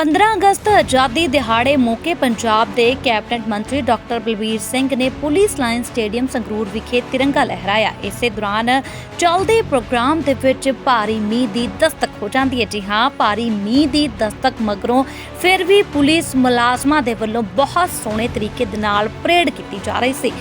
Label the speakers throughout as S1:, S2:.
S1: 15 ਅਗਸਤ ਆਜ਼ਾਦੀ ਦਿਹਾੜੇ ਮੌਕੇ ਪੰਜਾਬ ਦੇ ਕੈਬਨਿਟ ਮੰਤਰੀ ਡਾਕਟਰ ਬਲਬੀਰ ਸਿੰਘ ਨੇ ਪੁਲਿਸ ਲਾਈਨ ਸਟੇਡੀਅਮ ਸੰਗਰੂਰ ਵਿਖੇ ਤਿਰੰਗਾ ਲਹਿਰਾਇਆ। ਇਸੇ ਦੌਰਾਨ ਚੱਲਦੇ ਪ੍ਰੋਗਰਾਮ ਦੇ ਵਿੱਚ ਭਾਰੀ ਮੀਂਹ ਦੀ ਦਸਤਕ ਹੋ ਜਾਂਦੀ ਹੈ। ਜੀ ਹਾਂ, ਭਾਰੀ ਮੀਂਹ ਦੀ ਦਸਤਕ ਮਗਰੋਂ ਫਿਰ ਵੀ ਪੁਲਿਸ ਮੁਲਾਜ਼ਮਾਂ ਦੇ ਵੱਲੋਂ ਬਹੁਤ ਸੋਹਣੇ ਤਰੀਕੇ ਦੇ ਨਾਲ ਪਰੇਡ ਕੀਤੀ ਜਾ ਰਹੀ ਸੀ।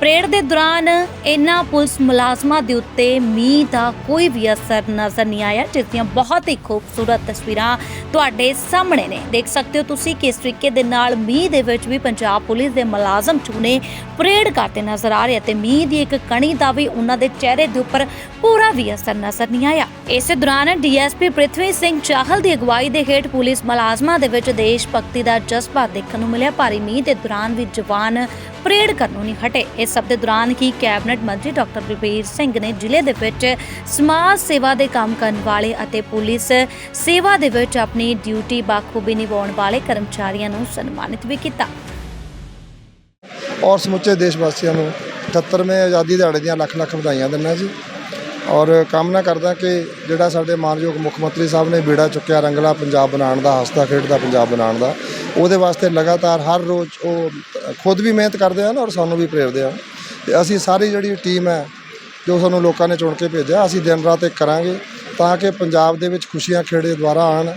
S1: ਪਰੇਡ ਦੇ ਦੌਰਾਨ ਇਨ੍ਹਾਂ ਪੁਲਿਸ ਮੁਲਾਜ਼ਮਾਂ ਦੇ ਉੱਤੇ ਮੀਂਹ ਦਾ ਕੋਈ ਵੀ ਅਸਰ ਨਜ਼ਰ ਨਹੀਂ ਆਇਆ, ਜਿਸ ਦੀਆਂ ਬਹੁਤ ਹੀ ਖੂਬਸੂਰਤ ਤਸਵੀਰਾਂ ਤੁਹਾਡੇ ਸਾਹਮਣੇ ਨੇ। ਦੇਖ ਸਕਦੇ ਹੋ ਤੁਸੀਂ ਕਿਸ ਤਰੀਕੇ ਦੇ ਨਾਲ ਮੀਂਹ ਦੇ ਵਿੱਚ ਵੀ ਪੰਜਾਬ ਪੁਲਿਸ ਦੇ ਮੁਲਾਜ਼ਮ ਚੁਣੇ ਪਰੇਡ ਕਰਦੇ ਨਜ਼ਰ ਆ ਰਹੇ ਤੇ ਮੀਂਹ ਦੀ ਇੱਕ ਕਣੀ ਦਾ ਵੀ ਉਹਨਾਂ ਦੇ ਚਿਹਰੇ ਦੇ ਉੱਪਰ ਪੂਰਾ ਵੀ ਅਸਰ ਨਜ਼ਰ ਨਹੀਂ ਆਇਆ। ਇਸੇ ਦੌਰਾਨ ਡੀਐਸਪੀ ਪ੍ਰਿਥਵੀ ਸਿੰਘ ਚਾਹਲ ਦੀ ਅਗਵਾਈ ਦੇ ਹੇਠ ਪੁਲਿਸ ਮੁਲਾਜ਼ਮਾਂ ਦੇ ਵਿੱਚ ਦੇਸ਼ ਭਗਤੀ ਦਾ ਜਜ਼ਬਾ ਦੇਖਣ ਨੂੰ ਮਿਲਿਆ। ਭਾਰੀ ਮੀਂਹ ਦੇ ਦੌਰਾਨ ਵੀ ਜਵਾਨ ਪਰੇਡ ਕਰਨੋਂ ਨਹੀਂ ਹਟੇ। ਇਸ ਸਭ ਦੇ ਦੌਰਾਨ ਹੀ ਕੈਬਨਿਟ ਮੰਤਰੀ ਡਾਕਟਰ ਬਲਬੀਰ ਸਿੰਘ ਨੇ ਜ਼ਿਲ੍ਹੇ ਦੇ ਵਿੱਚ ਸਮਾਜ ਸੇਵਾ ਦੇ ਕੰਮ ਕਰਨ ਵਾਲੇ ਅਤੇ ਪੁਲਿਸ ਸੇਵਾ ਦੇ ਵਿੱਚ ਆਪਣੀ ਡਿਊਟੀ ਬਾਖੂਬੀ ਨਿਭਾਉਣ ਵਾਲੇ ਕਰਮਚਾਰੀਆਂ ਨੂੰ ਸਨਮਾਨਿਤ ਵੀ ਕੀਤਾ।
S2: ਔਰ ਸਮੁੱਚੇ ਦੇਸ਼ ਵਾਸੀਆਂ ਨੂੰ 78ਵੇਂ ਆਜ਼ਾਦੀ ਦਿਹਾੜੇ ਦੀਆਂ ਲੱਖ ਲੱਖ ਵਧਾਈਆਂ ਦਿੰਦਾ ਜੀ। ਔਰ ਕਾਮਨਾ ਕਰਦਾ ਕਿ ਜਿਹੜਾ ਸਾਡੇ ਮਾਨਯੋਗ ਮੁੱਖ ਮੰਤਰੀ ਸਾਹਿਬ ਨੇ ਬੀੜਾ ਚੁੱਕਿਆ ਰੰਗਲਾ ਪੰਜਾਬ ਬਣਾਉਣ ਦਾ, ਹੱਸਦਾ ਖੇਡਦਾ ਪੰਜਾਬ ਬਣਾਉਣ ਦਾ ਉਹਦੇ ਵਾਸਤੇ ਲਗਾਤਾਰ ਹਰ ਰੋਜ਼ ਉਹ ਖੁਦ ਵੀ ਮਿਹਨਤ ਕਰਦੇ ਹਨ ਔਰ ਸਾਨੂੰ ਵੀ ਪ੍ਰੇਰਦੇ ਹਨ। ਤੇ ਅਸੀਂ ਸਾਰੀ ਜਿਹੜੀ ਟੀਮ ਹੈ, ਜੋ ਸਾਨੂੰ ਲੋਕਾਂ ਨੇ ਚੁਣ ਕੇ ਭੇਜਿਆ, ਅਸੀਂ ਦਿਨ ਰਾਤ ਇੱਕ ਕਰਾਂਗੇ ਤਾਂ ਕਿ ਪੰਜਾਬ ਦੇ ਵਿੱਚ ਖੁਸ਼ੀਆਂ ਖੇੜੇ ਦੁਆਰਾ ਆਣ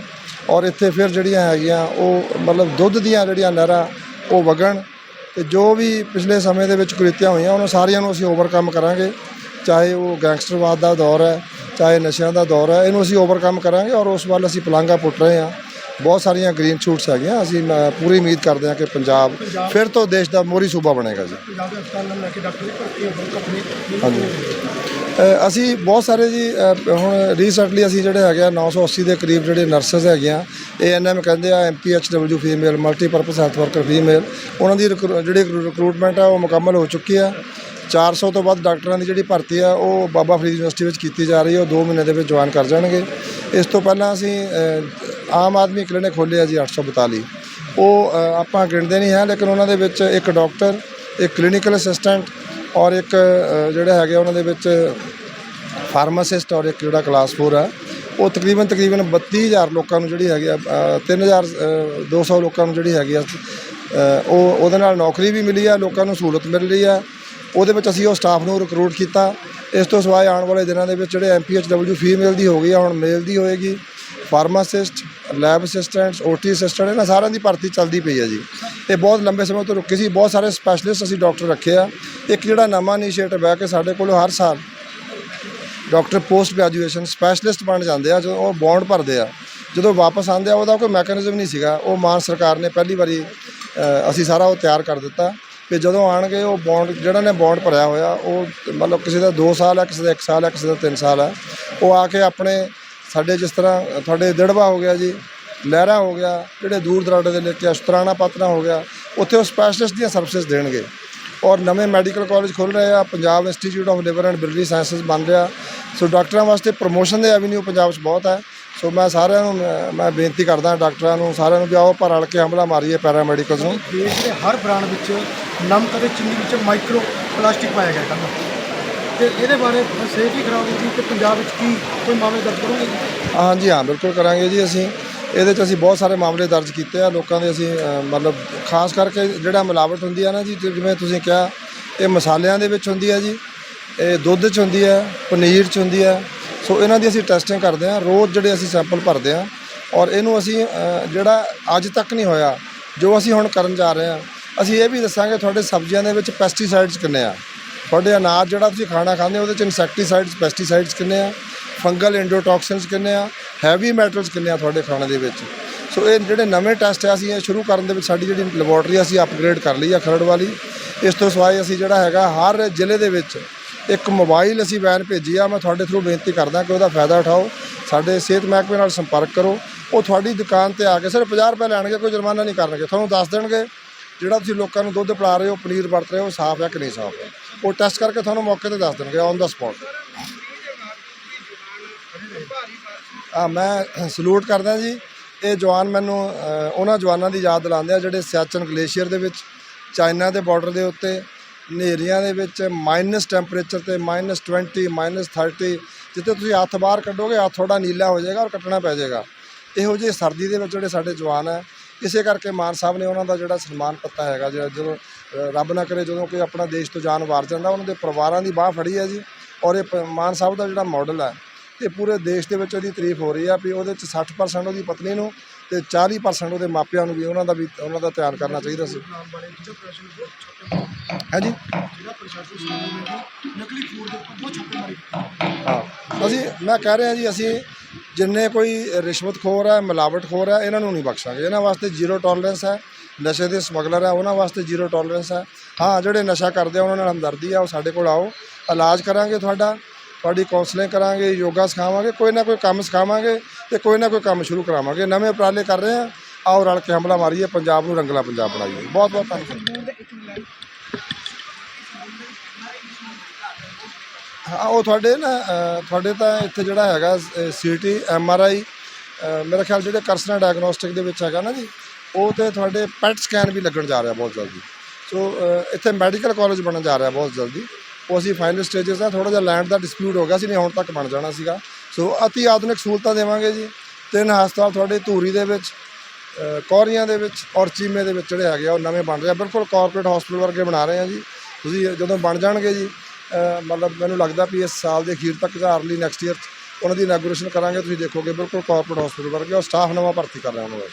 S2: ਔਰ ਇੱਥੇ ਫਿਰ ਜਿਹੜੀਆਂ ਹੈਗੀਆਂ, ਉਹ ਮਤਲਬ ਦੁੱਧ ਦੀਆਂ ਜਿਹੜੀਆਂ ਨਹਿਰਾਂ, ਉਹ ਵਗਣ ਤੇ ਜੋ ਵੀ ਪਿਛਲੇ ਸਮੇਂ ਦੇ ਵਿੱਚ ਕੁਰੀਤੀਆਂ ਹੋਈਆਂ, ਉਹਨਾਂ ਸਾਰੀਆਂ ਨੂੰ ਅਸੀਂ ਓਵਰਕਮ ਕਰਾਂਗੇ। ਚਾਹੇ ਉਹ ਗੈਂਗਸਟਰਵਾਦ ਦਾ ਦੌਰ ਹੈ, ਚਾਹੇ ਨਸ਼ਿਆਂ ਦਾ ਦੌਰ ਹੈ, ਇਹਨੂੰ ਅਸੀਂ ਓਵਰਕਮ ਕਰਾਂਗੇ ਔਰ ਉਸ ਵੱਲ ਅਸੀਂ ਪਲਾਂਘਾ ਪੁੱਟ ਰਹੇ ਹਾਂ। ਬਹੁਤ ਸਾਰੀਆਂ ਗ੍ਰੀਨ ਸ਼ੂਟਸ ਹੈਗੀਆਂ। ਅਸੀਂ ਪੂਰੀ ਉਮੀਦ ਕਰਦੇ ਹਾਂ ਕਿ ਪੰਜਾਬ ਫਿਰ ਤੋਂ ਦੇਸ਼ ਦਾ ਮੋਹਰੀ ਸੂਬਾ ਬਣੇਗਾ ਜੀ।
S3: ਪੰਜਾਬ ਦੇ ਹਸਪਤਾਲ ਨਾਲ ਲੈ ਕੇ ਡਾਕਟਰ ਦੀ ਭਰਤੀ ਹੋ ਕੰਪਨੀ
S2: ਹਾਂਜੀ। ਅ, ਅਸੀਂ ਬਹੁਤ ਸਾਰੇ ਜੀ ਅ, ਹੁਣ ਰੀਸੈਂਟਲੀ ਅਸੀਂ ਜਿਹੜੇ ਹੈਗੇ ਆ 980 ਦੇ ਕਰੀਬ ਜਿਹੜੇ ਨਰਸਸ ਹੈਗੀਆਂ ਏਐਨਐਮ ਕਹਿੰਦੇ ਆ MPHW female multipurpose health worker female ਉਹਨਾਂ ਦੀ ਰਿਕਰੂ- ਜਿਹੜੀ ਰਿਕਰੂਟਮੈਂਟ ਆ ਉਹ ਮੁਕੰਮਲ ਹੋ ਚੁੱਕੀ ਆ। 400 ਤੋਂ ਵੱਧ ਡਾਕਟਰਾਂ ਦੀ ਜਿਹੜੀ ਭਰਤੀ ਆ ਉਹ ਬਾਬਾ ਫਰੀਦ ਯੂਨੀਵਰਸਿਟੀ ਵਿੱਚ ਕੀਤੀ ਜਾ ਰਹੀ ਹੈ ਉਹ 2 ਮਹੀਨੇ ਦੇ ਵਿੱਚ ਜੁਆਇਨ ਕਰ ਜਾਣਗੇ। ਇਸ ਤੋਂ ਪਹਿਲਾਂ ਅਸੀਂ ਅ, ਆਮ ਆਦਮੀ ਕਲੀਨਿਕ ਖੋਲ੍ਹਿਆ ਜੀ 842 ਉਹ ਆਪਾਂ ਗਿਣਦੇ ਨਹੀਂ ਹੈ ਲੇਕਿਨ ਉਹਨਾਂ ਦੇ ਵਿੱਚ ਇੱਕ ਡਾਕਟਰ ਇੱਕ ਕਲੀਨਿਕਲ ਅਸਿਸਟੈਂਟ ਔਰ ਇੱਕ ਜਿਹੜਾ ਹੈਗਾ ਉਹਨਾਂ ਦੇ ਵਿੱਚ ਫਾਰਮਾਸਿਸਟ ਔਰ ਇੱਕ ਜਿਹੜਾ ਕਲਾਸ 4 ਆ ਉਹ ਤਕਰੀਬਨ ਤਕਰੀਬਨ 32000 ਲੋਕਾਂ ਨੂੰ ਜਿਹੜੀ ਹੈਗੀ ਆ ਅ, 3200 ਲੋਕਾਂ ਨੂੰ ਜਿਹੜੀ ਹੈਗੀ ਆ ਉਹ ਉਹਦੇ ਨਾਲ ਨੌਕਰੀ ਵੀ ਮਿਲੀ ਆ ਲੋਕਾਂ ਨੂੰ ਸਹੂਲਤ ਮਿਲ ਰਹੀ ਆ। ਉਹਦੇ ਵਿੱਚ ਅਸੀਂ ਉਹ ਸਟਾਫ ਨੂੰ ਰਿਕਰੂਟ ਕੀਤਾ। ਇਸ ਤੋਂ ਸਿਵਾਏ ਆਉਣ ਵਾਲੇ ਦਿਨਾਂ ਦੇ ਵਿੱਚ ਜਿਹੜੇ ਐਮਪੀਐਚਡਬਲਯੂ ਫੀਮੇਲ ਦੀ ਹੋ ਗਈ ਆ ਹੁਣ ਮੇਲ ਦੀ ਹੋਏਗੀ। Pharmacist lab assistants OT assistant, ਇਹਨਾਂ ਸਾਰਿਆਂ ਦੀ ਭਰਤੀ ਚੱਲਦੀ ਪਈ ਹੈ ਜੀ। ਇਹ ਬਹੁਤ ਲੰਬੇ ਸਮੇਂ ਤੋਂ ਰੁਕੀ ਸੀ, ਬਹੁਤ ਸਾਰੇ ਸਪੈਸ਼ਲਿਸਟ ਅਸੀਂ ਡਾਕਟਰ ਰੱਖੇ ਆ। ਇੱਕ ਜਿਹੜਾ ਨਵਾਂ ਇਨੀਸ਼ੀਏਟਿਵ ਹੈ ਕਿ ਸਾਡੇ ਕੋਲ ਹਰ ਸਾਲ ਡਾਕਟਰ ਪੋਸਟ ਗ੍ਰੈਜੂਏਸ਼ਨ ਸਪੈਸ਼ਲਿਸਟ ਬਣ ਜਾਂਦੇ ਆ, ਜਦੋਂ ਉਹ ਬੌਂਡ ਭਰਦੇ ਆ। ਜਦੋਂ ਵਾਪਸ ਆਉਂਦੇ ਆ, ਉਹਦਾ ਕੋਈ ਮੈਕੈਨਿਜ਼ਮ ਨਹੀਂ ਸੀਗਾ। ਉਹ ਮਾਨ ਸਰਕਾਰ ਨੇ ਪਹਿਲੀ ਵਾਰੀ ਅਸੀਂ ਸਾਰਾ ਉਹ ਤਿਆਰ ਕਰ ਦਿੱਤਾ। ਕਿ ਜਦੋਂ ਆਣਗੇ ਉਹ ਬੌਂਡ ਜਿਹੜਾ ਨੇ ਬੌਂਡ ਭਰਿਆ ਹੋਇਆ, ਉਹ ਮਤਲਬ ਕਿਸੇ ਦਾ 2 ਸਾਲ ਹੈ, ਕਿਸੇ ਦਾ 1 ਸਾਲ ਹੈ, ਕਿਸੇ ਦਾ 3 ਸਾਲ ਹੈ। ਉਹ ਆ ਕੇ ਆਪਣੇ ਸਾਡੇ ਜਿਸ ਤਰ੍ਹਾਂ, ਤੁਹਾਡੇ ਦਿੜਵਾ ਹੋ ਗਿਆ ਜੀ, ਲਹਿਰਾ ਹੋ ਗਿਆ, ਜਿਹੜੇ ਦੂਰ ਦਰਾਡੇ ਦੇ ਇਲਾਕੇ ਅਸ਼ਤਰਾਣਾ ਪਤਨਾ ਹੋ ਗਿਆ, ਉੱਥੇ ਉਹ ਸਪੈਸ਼ਲਿਸਟ ਦੀਆਂ ਸਰਵਿਸਿਜ਼ ਦੇਣਗੇ। ਔਰ ਨਵੇਂ ਮੈਡੀਕਲ ਕਾਲਜ ਖੁੱਲ ਰਹੇ ਆ, Punjab institute of liver and biliary sciences ਬਣ ਰਿਹਾ। ਸੋ ਡਾਕਟਰਾਂ ਵਾਸਤੇ ਪ੍ਰੋਮੋਸ਼ਨ ਦੇ ਐਵਨਿਊ ਪੰਜਾਬ 'ਚ ਬਹੁਤ ਹੈ। ਸੋ ਮੈਂ ਸਾਰਿਆਂ ਨੂੰ, ਮੈਂ- ਬੇਨਤੀ ਕਰਦਾ ਡਾਕਟਰਾਂ ਨੂੰ, ਸਾਰਿਆਂ ਨੂੰ ਵੀ ਆਓ ਪਰ ਰਲ ਕੇ ਹਮਲਾ ਮਾਰੀਏ ਪੈਰਾਮੈਡੀਕਲਸ ਨੂੰ।
S3: ਦੇਸ਼ ਦੇ ਹਰ ਬ੍ਰਾਂਡ ਵਿੱਚ ਨਮਕ ਅਤੇ ਚੀਨੀ ਵਿੱਚ ਮਾਈਕਰੋ ਪਲਾਸਟਿਕ ਪਾਇਆ ਗਿਆ ਕੱਲ੍ਹ ਤੇ ਇਹਦੇ ਬਾਰੇ ਸਿਹਤ ਹੀ ਖਰਾਬ ਹੋਈ ਤੇ ਪੰਜਾਬ ਵਿੱਚ ਕੀ ਕੋਈ ਮਾਮਲੇ ਦਰਜ ਕਰੋਗੇ ਜੀ?
S2: ਹਾਂਜੀ ਹਾਂ ਬਿਲਕੁਲ ਕਰਾਂਗੇ ਜੀ ਅਸੀਂ। ਇਹਦੇ 'ਚ ਅਸੀਂ ਬਹੁਤ ਸਾਰੇ ਮਾਮਲੇ ਦਰਜ ਕੀਤੇ ਆ। ਲੋਕਾਂ ਦੇ ਅਸੀਂ ਅ, ਮਤਲਬ ਖਾਸ ਕਰਕੇ ਜਿਹੜਾ ਮਿਲਾਵਟ ਹੁੰਦੀ ਆ ਨਾ ਜੀ ਤੇ ਜਿਵੇਂ ਤੁਸੀਂ ਕਿਹਾ ਇਹ ਮਸਾਲਿਆਂ ਦੇ ਵਿੱਚ ਹੁੰਦੀ ਆ ਜੀ। ਇਹ ਦੁੱਧ 'ਚ ਹੁੰਦੀ ਆ ਪਨੀਰ 'ਚ ਹੁੰਦੀ ਆ। ਸੋ ਇਹਨਾਂ ਦੀ ਅਸੀਂ ਟੈਸਟਿੰਗ ਕਰਦੇ ਆ। ਰੋਜ਼ ਜਿਹੜੇ ਅਸੀਂ ਸੈਂਪਲ ਭਰਦੇ ਆ। ਔਰ ਇਹਨੂੰ ਅਸੀਂ ਅ, ਜਿਹੜਾ ਅੱਜ ਤੱਕ ਨਹੀਂ ਹੋਇਆ ਜੋ ਅਸੀਂ ਹੁਣ ਕਰਨ ਜਾ ਰਹੇ ਆ ਅਸੀਂ ਇਹ ਵੀ ਦੱਸਾਂਗੇ ਤੁਹਾਡੇ ਸਬਜ਼ੀਆਂ ਦੇ ਵਿੱਚ ਪੈਸਟੀਸਾਈਡਸ ਕਿੰਨੇ ਆ। ਤੁਹਾਡੇ ਅਨਾਜ ਜਿਹੜਾ ਤੁਸੀਂ ਖਾਣਾ ਖਾਂਦੇ ਹੋ, ਉਹਦੇ ਚ ਇਨਸੈਕਟੀਸਾਈਡਸ ਪੈਸਟੀਸਾਈਡਸ ਕਿੰਨੇ ਆ? ਫੰਗਲ ਐਂਡੋਟੌਕਸਿਨਸ ਕਿੰਨੇ ਆ? ਹੈਵੀ ਮੈਟਲਸ ਕਿੰਨੇ ਆ ਤੁਹਾਡੇ ਖਾਣੇ ਦੇ ਵਿੱਚ? ਸੋ ਇਹ ਜਿਹੜੇ ਨਵੇਂ ਟੈਸਟ ਆ, ਅਸੀਂ ਇਹ ਸ਼ੁਰੂ ਕਰਨ ਦੇ ਵਿੱਚ ਸਾਡੀ ਜਿਹੜੀ ਲੈਬੋਰਟਰੀ ਅਸੀਂ ਅਪਗ੍ਰੇਡ ਕਰ ਲਈ ਆ ਖਰੜ ਵਾਲੀ। ਇਸ ਤੋਂ ਸਿਵਾਏ ਅਸੀਂ ਜਿਹੜਾ ਹੈਗਾ, ਹਰ ਜ਼ਿਲ੍ਹੇ ਦੇ ਵਿੱਚ ਇੱਕ ਮੋਬਾਈਲ ਅਸੀਂ ਵੈਨ ਭੇਜੀ ਆ। ਮੈਂ ਤੁਹਾਡੇ ਥਰੂ ਬੇਨਤੀ ਕਰਦਾ ਕਿ ਉਹਦਾ ਫਾਇਦਾ ਉਠਾਓ, ਸਾਡੇ ਸਿਹਤ ਮਹਿਕਮੇ ਨਾਲ ਸੰਪਰਕ ਕਰੋ। ਉਹ ਤੁਹਾਡੀ ਦੁਕਾਨ ਤੇ ਆ ਕੇ ਸਿਰਫ 50 ਰੁਪਏ ਲੈਣਗੇ, ਕੋਈ ਜੁਰਮਾਨਾ ਨਹੀਂ ਕਰਨਗੇ। ਤੁਹਾਨੂੰ ਦੱਸ ਦੇਣਗੇ ਜਿਹੜਾ ਤੁਸੀਂ ਲੋਕਾਂ ਨੂੰ ਦੁੱਧ ਪਿਲਾ ਰਹੇ ਹੋ, ਪਨੀਰ ਵਰਤ ਰਹੇ ਹੋ ਸਾਫ਼ ਹੈ ਕਿ ਨਹੀਂ ਸਾਫ਼? ਹੈ ਉਹ ਟੈਸਟ ਕਰਕੇ ਤੁਹਾਨੂੰ ਮੌਕੇ ਤੇ ਦੱਸ ਦੇਣਗੇ ਔਨ ਦਾ ਸਪੌਟ ਆ ਮੈਂ ਸਲੂਟ ਕਰਦਾ ਜੀ। ਇਹ ਜਵਾਨ ਮੈਨੂੰ ਉਹਨਾਂ ਜਵਾਨਾਂ ਦੀ ਯਾਦ ਦਿਲਾਉਂਦੇ ਆ ਜਿਹੜੇ ਸਿਆਚਨ ਗਲੇਸ਼ੀਅਰ ਦੇ ਵਿੱਚ, ਚਾਈਨਾ ਦੇ ਬਾਰਡਰ ਦੇ ਉੱਤੇ, ਹਨੇਰੀਆਂ ਦੇ ਵਿੱਚ ਮਾਈਨਸ ਟੈਂਪਰੇਚਰ ਤੇ ਮਾਈਨਸ 20 ਮਾਈਨਸ 30 ਜਿੱਥੇ ਤੁਸੀਂ ਹੱਥ ਬਾਹਰ ਕੱਢੋਗੇ, ਹੱਥ ਤੁਹਾਡਾ ਨੀਲਾ ਹੋ ਜਾਏਗਾ ਔਰ ਕੱਟਣਾ ਪੈ ਜਾਏਗਾ। ਇਹੋ ਜਿਹੀ ਸਰਦੀ ਦੇ ਵਿੱਚ ਜਿਹੜੇ ਸਾਡੇ ਜਵਾਨ ਹੈ ਇਸੇ ਕਰਕੇ ਮਾਨ ਸਾਹਿਬ ਨੇ ਉਹਨਾਂ ਦਾ ਜਿਹੜਾ ਸਨਮਾਨ ਪੱਤਾ ਹੈਗਾ ਜਿਹੜਾ ਜਦੋਂ ਰੱਬ ਨਾ ਕਰੇ ਜਦੋਂ ਕੋਈ ਆਪਣਾ ਦੇਸ਼ ਤੋਂ ਜਾਨ ਵਾਰ ਜਾਂਦਾ ਉਹਨਾਂ ਦੇ ਪਰਿਵਾਰਾਂ ਦੀ ਬਾਹ ਫੜੀ ਹੈ ਜੀ ਔਰ ਇਹ ਪ- ਮਾਨ ਸਾਹਿਬ ਦਾ ਜਿਹੜਾ ਮਾਡਲ ਹੈ ਇਹ ਪੂਰੇ ਦੇਸ਼ ਦੇ ਵਿੱਚ ਉਹਦੀ ਤਾਰੀਫ ਹੋ ਰਹੀ ਆ ਵੀ ਉਹਦੇ ਚ 60% ਉਹਦੀ ਪਤਨੀ ਨੂੰ ਤੇ 40% ਉਹਦੇ ਮਾਪਿਆਂ ਨੂੰ ਵੀ ਉਹਨਾਂ ਦਾ ਵੀ ਉਹਨਾਂ ਦਾ ਧਿਆਨ ਕਰਨਾ ਚਾਹੀਦਾ ਸੀ।
S3: ਨਾਮ ਵਾਲੇ ਜਿਹੜਾ ਪ੍ਰਸ਼ਾਸਨ ਬਹੁਤ ਛਾਪੇ ਮਾਰੇ
S2: ਹੈ ਜੀ
S3: ਜਿਹੜਾ ਪ੍ਰਸ਼ਾਸਨ ਸਾਹਮਣੇ ਦੀ ਨਕਲੀ ਫੂਡ ਦੇ ਉੱਪਰ ਬਹੁਤ ਛਾਪੇ ਮਾਰੇ।
S2: ਹਾਂ ਅਸੀਂ ਮੈਂ ਕਹਿ ਰਿਹਾ ਜੀ ਅਸੀਂ ਜਿੰਨੇ ਕੋਈ ਰਿਸ਼ਵਤਖੋਰ ਹੈ, ਮਿਲਾਵਟਖੋਰ ਹੈ, ਇਹਨਾਂ ਨੂੰ ਨਹੀਂ ਬਖਸ਼ਾਂਗੇ। ਇਹਨਾਂ ਵਾਸਤੇ ਜ਼ੀਰੋ ਟੋਲਰੈਂਸ ਹੈ। ਨਸ਼ੇ ਦੇ ਸਮਗਲਰ ਹੈ, ਉਹਨਾਂ ਵਾਸਤੇ ਜ਼ੀਰੋ ਟੋਲਰੈਂਸ ਹੈ। ਹਾਂ, ਜਿਹੜੇ ਨਸ਼ਾ ਕਰਦੇ ਆ, ਉਹਨਾਂ ਨਾਲ ਹਮਦਰਦੀ ਆ, ਉਹ ਸਾਡੇ ਕੋਲ ਆਓ। ਇਲਾਜ ਕਰਾਂਗੇ ਤੁਹਾਡਾ। ਤੁਹਾਡੀ ਕਾਉਂਸਲਿੰਗ ਕਰਾਂਗੇ, ਯੋਗਾ ਸਿਖਾਵਾਂਗੇ, ਕੋਈ ਨਾ ਕੋਈ ਕੰਮ ਸਿਖਾਵਾਂਗੇ ਤੇ ਕੋਈ ਨਾ ਕੋਈ ਕੰਮ ਸ਼ੁਰੂ ਕਰਾਵਾਂਗੇ। ਨਵੇਂ ਉਪਰਾਲੇ ਕਰ ਰਹੇ ਆ। ਆਓ ਰਲ ਕੇ ਹਮਲਾ ਮਾਰੀਏ, ਪੰਜਾਬ ਨੂੰ ਰੰਗਲਾ ਪੰਜਾਬ ਬਣਾਈਏ। ਬਹੁਤ ਬਹੁਤ ਧੰਨਵਾਦ ਹਾਂ ਉਹ ਤੁਹਾਡੇ ਨਾ ਅ, ਤੁਹਾਡੇ ਤਾਂ ਇੱਥੇ ਜਿਹੜਾ ਹੈਗਾ ਸੀਟੀ ਐਮਆਰਆਈ ਮੇਰਾ ਖਿਆਲ ਜਿਹੜੇ ਕਰਸਨਾ ਡਾਇਗਨੋਸਟਿਕ ਦੇ ਵਿੱਚ ਹੈਗਾ ਨਾ ਜੀ ਉਹ ਤੇ ਤੁਹਾਡੇ ਪੈਟ ਸਕੈਨ ਵੀ ਲੱਗਣ ਜਾ ਰਿਹਾ ਬਹੁਤ ਜਲਦੀ। ਸੋ ਅ, ਇੱਥੇ ਮੈਡੀਕਲ ਕਾਲਜ ਬਣਨ ਜਾ ਰਿਹਾ ਬਹੁਤ ਜਲਦੀ। ਉਹ ਅਸੀਂ ਫਾਈਨਲ ਸਟੇਜਸ ਆ ਥੋੜਾ ਜਿਹਾ ਲੈਂਡ ਦਾ ਡਿਸਪਿਊਟ ਹੋ ਗਿਆ ਸੀ ਨਹੀਂ ਹੁਣ ਤੱਕ ਬਣ ਜਾਣਾ ਸੀਗਾ। ਸੋ ਅਤੀ ਆਧੁਨਿਕ ਸਹੂਲਤਾਂ ਦੇਵਾਂਗੇ ਜੀ। ਤਿੰਨ ਹਸਪਤਾਲ ਤੁਹਾਡੇ ਧੂਰੀ ਦੇ ਵਿੱਚ ਅ, ਕੌਰੀਆਂ ਦੇ ਵਿੱਚ ਔਰ ਚੀਮੇ ਦੇ ਵਿੱਚ ਜਿਹੜੇ ਹੈਗੇ ਆ ਉਹ ਨਵੇਂ ਬਣ ਰਹੇ ਆ। ਬਿਲਕੁਲ ਕਾਰਪੋਰੇਟ ਹਸਪੀਟਲ ਵਰਗੇ ਬਣਾ ਰਹੇ ਆ ਜੀ। ਤੁਸੀਂ ਜਦੋਂ ਬਣ ਜਾਣਗੇ ਜੀ ਮਤਲਬ ਮੈਨੂੰ ਲੱਗਦਾ ਵੀ ਇਸ ਸਾਲ ਦੇ ਅਖੀਰ ਤੱਕ ਜਾਂ ਅਰਲੀ ਨੈਕਸਟ ਈਅਰ ਉਹਨਾਂ ਦੀ ਇਨੈਗੋਰੇਸ਼ਨ ਕਰਾਂਗੇ, ਤੁਸੀਂ ਦੇਖੋਗੇ ਬਿਲਕੁਲ ਕਾਰਪੋਰੇਟ ਹਸਪੀਟਲ ਵਰਗੇ ਔਰ ਸਟਾਫ ਨਵਾਂ ਭਰਤੀ ਕਰ ਰਿਹਾ ਉਹਨਾਂ ਦਾ।